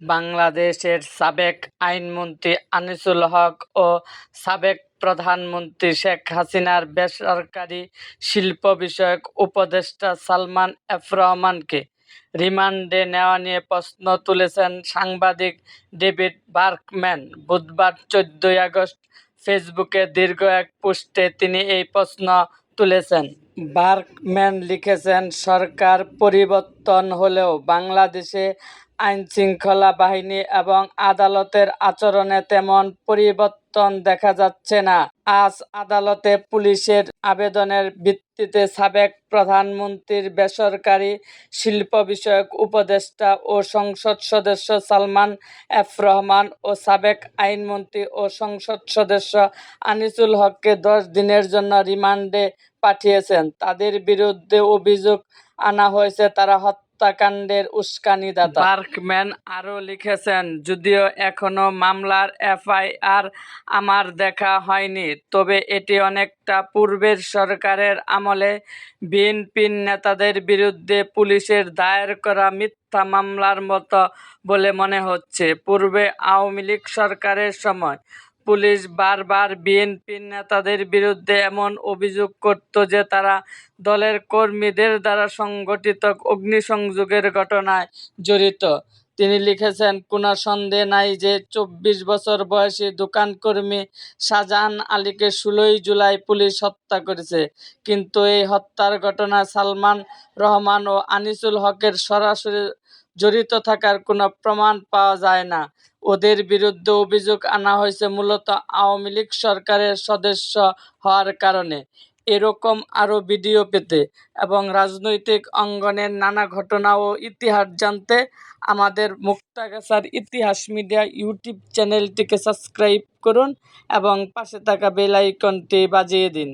বাংলাদেশের সাবেক আইনমন্ত্রী আনিসুল হক ও সাবেক প্রধানমন্ত্রী শেখ হাসিনার বেসরকারি শিল্প বিষয়ক উপদেষ্টা সালমান এফ রহমানকে রিমান্ডে নেওয়া নিয়ে প্রশ্ন তুলেছেন সাংবাদিক ডেভিড বার্কম্যান। বুধবার চোদ্দই আগস্ট ফেসবুকে দীর্ঘ এক পোস্টে তিনি এই প্রশ্ন তুলেছেন। বার্কম্যান লিখেছেন সরকার পরিবর্তন হলেও বাংলাদেশে আইনশৃঙ্খলা বাহিনী এবং আদালতের আচরণে তেমন পরিবর্তন দেখা যাচ্ছে না। আজ আদালতে পুলিশের আবেদনের ভিত্তিতে সাবেক প্রধানমন্ত্রীর বেসরকারি শিল্প বিষয়ক উপদেষ্টা ও সংসদ সদস্য সালমান এফ রহমান ও সাবেক আইনমন্ত্রী ও সংসদ সদস্য আনিসুল হককে দশ দিনের জন্য রিমান্ডে পাঠিয়েছেন। তাদের বিরুদ্ধে অভিযোগ আনা হয়েছে তারা হত্যাকাণ্ডের উস্কানি উস্কানিদাতা। বার্কম্যান আরও লিখেছেন, যদিও এখনও মামলার এফআইআর আমার দেখা হয়নি, তবে এটি অনেকটা পূর্বের সরকারের আমলে বিএনপির নেতাদের বিরুদ্ধে পুলিশের দায়ের করা মিথ্যা মামলার মতো বলে মনে হচ্ছে। পূর্বে আওয়ামী লীগ সরকারের সময় পুলিশ বারবার বিএনপির নেতাদের বিরুদ্ধে এমন অভিযোগ করত যে তারা দলের কর্মীদের দ্বারা সংগঠিত অগ্নিসংযোগের ঘটনায় জড়িত। তিনি লিখেছেন, কোনো সন্দেহ নাই যে চব্বিশ বছর বয়সী দোকানকর্মী শাহজাহান আলীকে ষোলোই জুলাই পুলিশ হত্যা করেছে। কিন্তু এই হত্যার ঘটনায় সালমান রহমান ও আনিসুল হকের সরাসরি জড়িত থাকার কোনো প্রমাণ পাওয়া যায় না। ওদের বিরুদ্ধে অভিযোগ আনা হয়েছে মূলত আওয়ামী লীগ সরকারের সদস্য হওয়ার কারণে। এরকম আরও ভিডিও পেতে এবং রাজনৈতিক অঙ্গনের নানা ঘটনা ও ইতিহাস জানতে আমাদের মুক্তাগাছার ইতিহাস মিডিয়া ইউটিউব চ্যানেলটিকে সাবস্ক্রাইব করুন এবং পাশে থাকা বেল আইকনটি বাজিয়ে দিন।